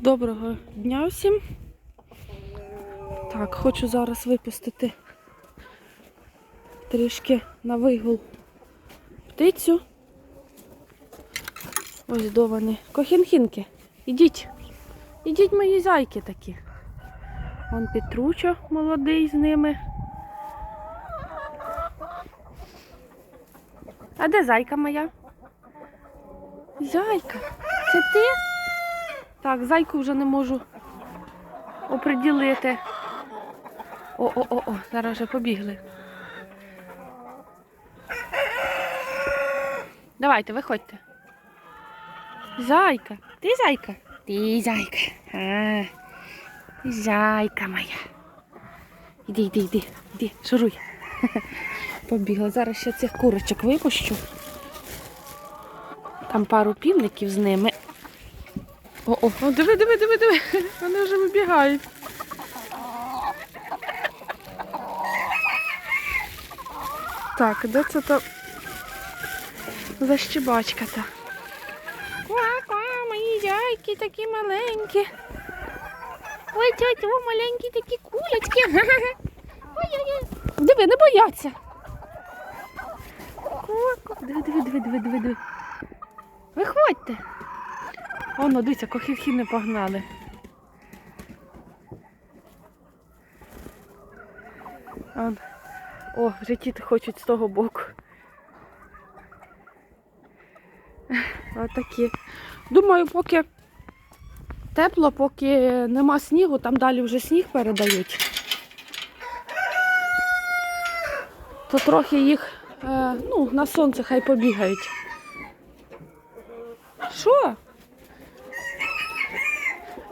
Доброго дня всім. Так, хочу зараз випустити трішки на вигул птицю. Ось до вони. Кохінхінки. Ідіть. Ідіть мої зайки такі. Вон Петручо молодий з ними. А де зайка моя? Зайка, це ти? Так, зайку вже не можу оприділити. О-о-о, зараз вже побігли. Давайте, виходьте. Зайка, ти зайка? Ти зайка. А, зайка моя. Іди, іди, іди, іди, шуруй. Побігла. Зараз ще цих курочок випущу. Там пару півників з ними. О, о, о, диви, диви, диви, диви. Вони вже вибігають. Так, де це то защебачка та? Ква-ква, мої яйки такі маленькі. Ой, тьотю, маленькі такі кулечки. Ой-ой-ой. Диви, не бояться. Диви, диви, диви, диви, диви, диви. Виходьте. Воно, дивіться, кохівхи погнали. Он. О, вже ті хочуть з того боку. Отакі. Думаю, поки тепло, поки нема снігу, там далі вже сніг передають. То трохи їх е, ну, на сонце хай побігають. Що?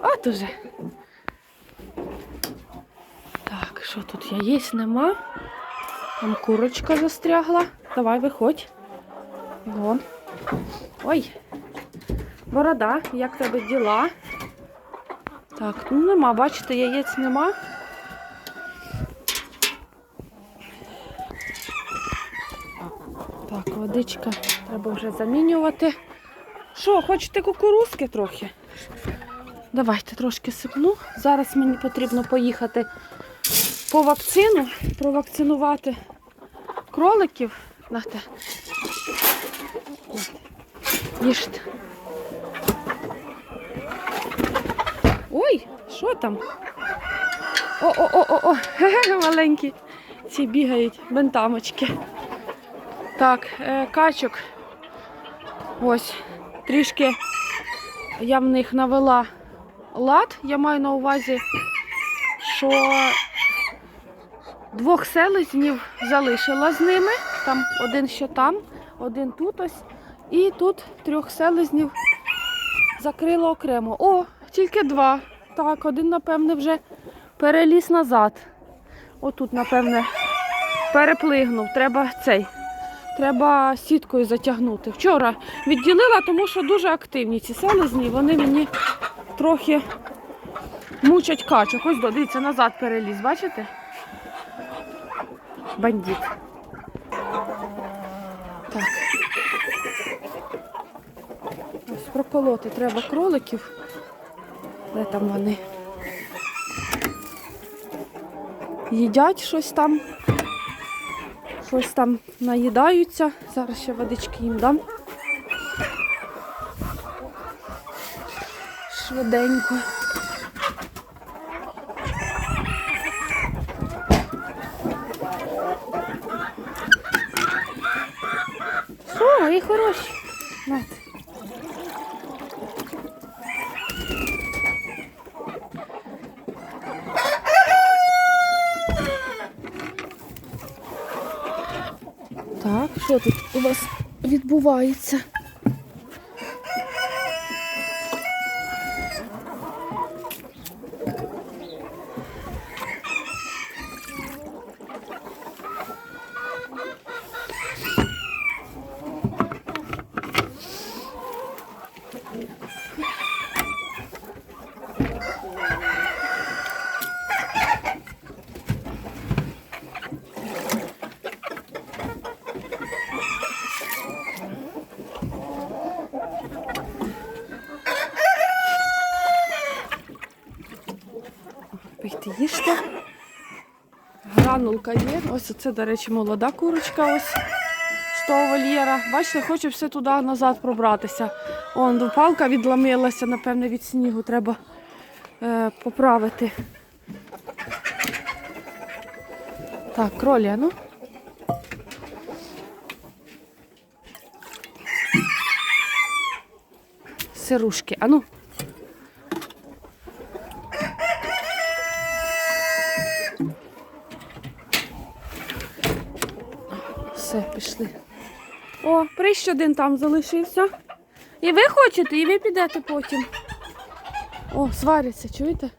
От уже. Так, що тут яєць нема? Там курочка застрягла. Давай, виходь. Вон. Ой. Борода, як тебе діла? Так, ну нема, бачите, яєць нема. Так, водичка треба вже замінювати. Що, хочете кукурузки трохи? Давайте трошки сипну. Зараз мені потрібно поїхати по вакцину, провакцинувати кроликів. Нате. Їжте. Ой, що там? О-о-о-о-о, маленькі. Ці бігають, бентамочки. Так, е, качок. Ось, трішки я в них навела лад. Я маю на увазі, що двох селезнів залишила з ними. Там один ще там, один тут ось. І тут трьох селезнів закрила окремо. О, тільки два. Так, один, напевне, вже переліз назад. Отут, напевне, переплигнув. Треба цей. Треба сіткою затягнути. Вчора відділила, тому що дуже активні ці селезні. Вони мені трохи мучать качок. Ось дивіться, назад переліз, бачите? Бандит. Так. Ось проколоти треба кроликів. Де там вони? Їдять щось там. Щось там наїдаються. Зараз ще водички їм дам. Швиденько. Що, і хороші. Так, що тут у вас відбувається? Їжте. Гранулка є. Ось це, до речі, молода курочка. Ось з того вольєра. Бачите, хочу все туди назад пробратися. Он ну, палка відламилася, напевне, від снігу треба е, поправити. Так, кролі, ну. Сирушки, а пішли. О, прищ один там залишився. І ви хочете, і ви підете потім. О, сваряться, чуєте?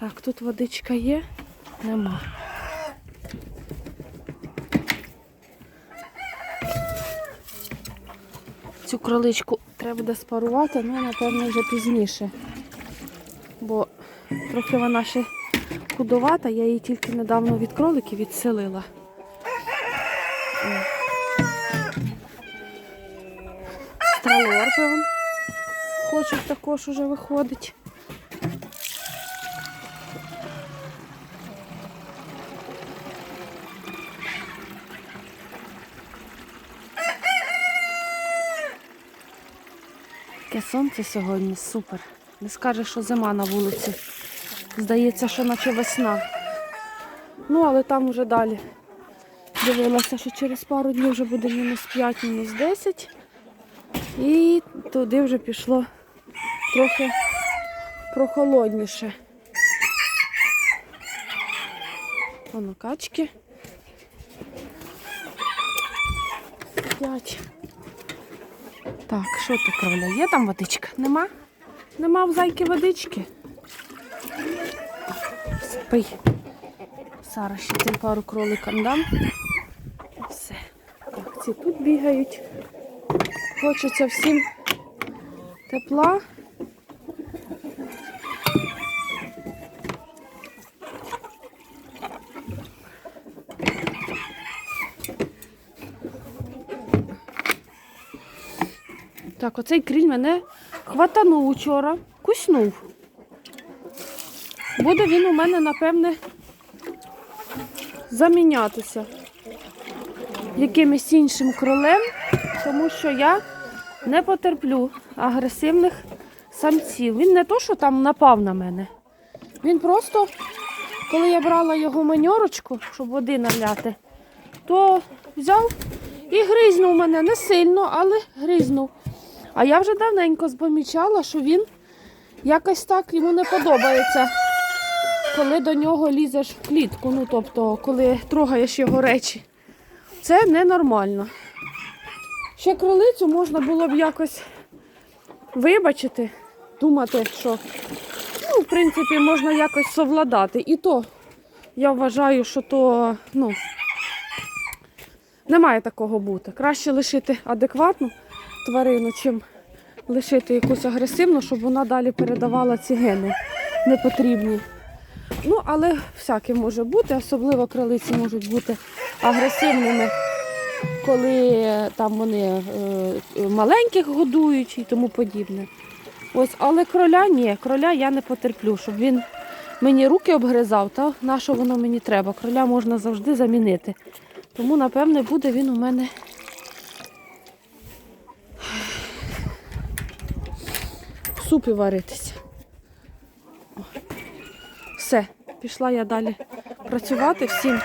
Так, тут водичка є, нема. Цю кроличку треба буде спарувати, ну, напевно, вже пізніше. Бо трохи вона ще худовата, я її тільки недавно від кроликів відселила. Стралор, певно. Хочуть також уже виходить. Таке сонце сьогодні супер. Не скажеш, що зима на вулиці. Здається, що наче весна. Ну, але там вже далі. Дивилася, що через пару днів вже буде мінус 5, мінус 10. І туди вже пішло трохи прохолодніше. Воно качки. Сидять. Так, що тут кроля? Є там водичка? Нема? Нема в зайки водички. Спий. Зараз ще цим пару кроликам дам. Все. Так, ці тут бігають. Хочеться всім тепла. Так, оцей кріль мене хватанув учора, куснув. Буде він у мене, напевне, замінятися якимось іншим кролем, тому що я не потерплю агресивних самців. Він не то, що там напав на мене. Він просто, коли я брала його маньорочку, щоб води наляти, то взяв і гризнув мене не сильно, але гризнув. А я вже давненько збомічала, що він якось так йому не подобається, коли до нього лізеш в клітку, ну тобто, коли трогаєш його речі. Це ненормально. Ще кролицю можна було б якось вибачити, думати, що ну, в принципі можна якось совладати. І то я вважаю, що то ну, не такого бути. Краще лишити адекватну тварину, чим лишити якусь агресивну, щоб вона далі передавала ці гени непотрібні. Ну, але всяке може бути, особливо кролиці можуть бути агресивними, коли там вони е, маленьких годують і тому подібне. Ось, але кроля ні, кроля я не потерплю, щоб він мені руки обгризав, та на що воно мені треба. Кроля можна завжди замінити. Тому, напевне, буде він у мене в супі варитися. Все, пішла я далі працювати. Всім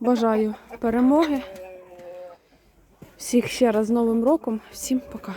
бажаю перемоги. Всіх ще раз з Новим роком. Всім пока.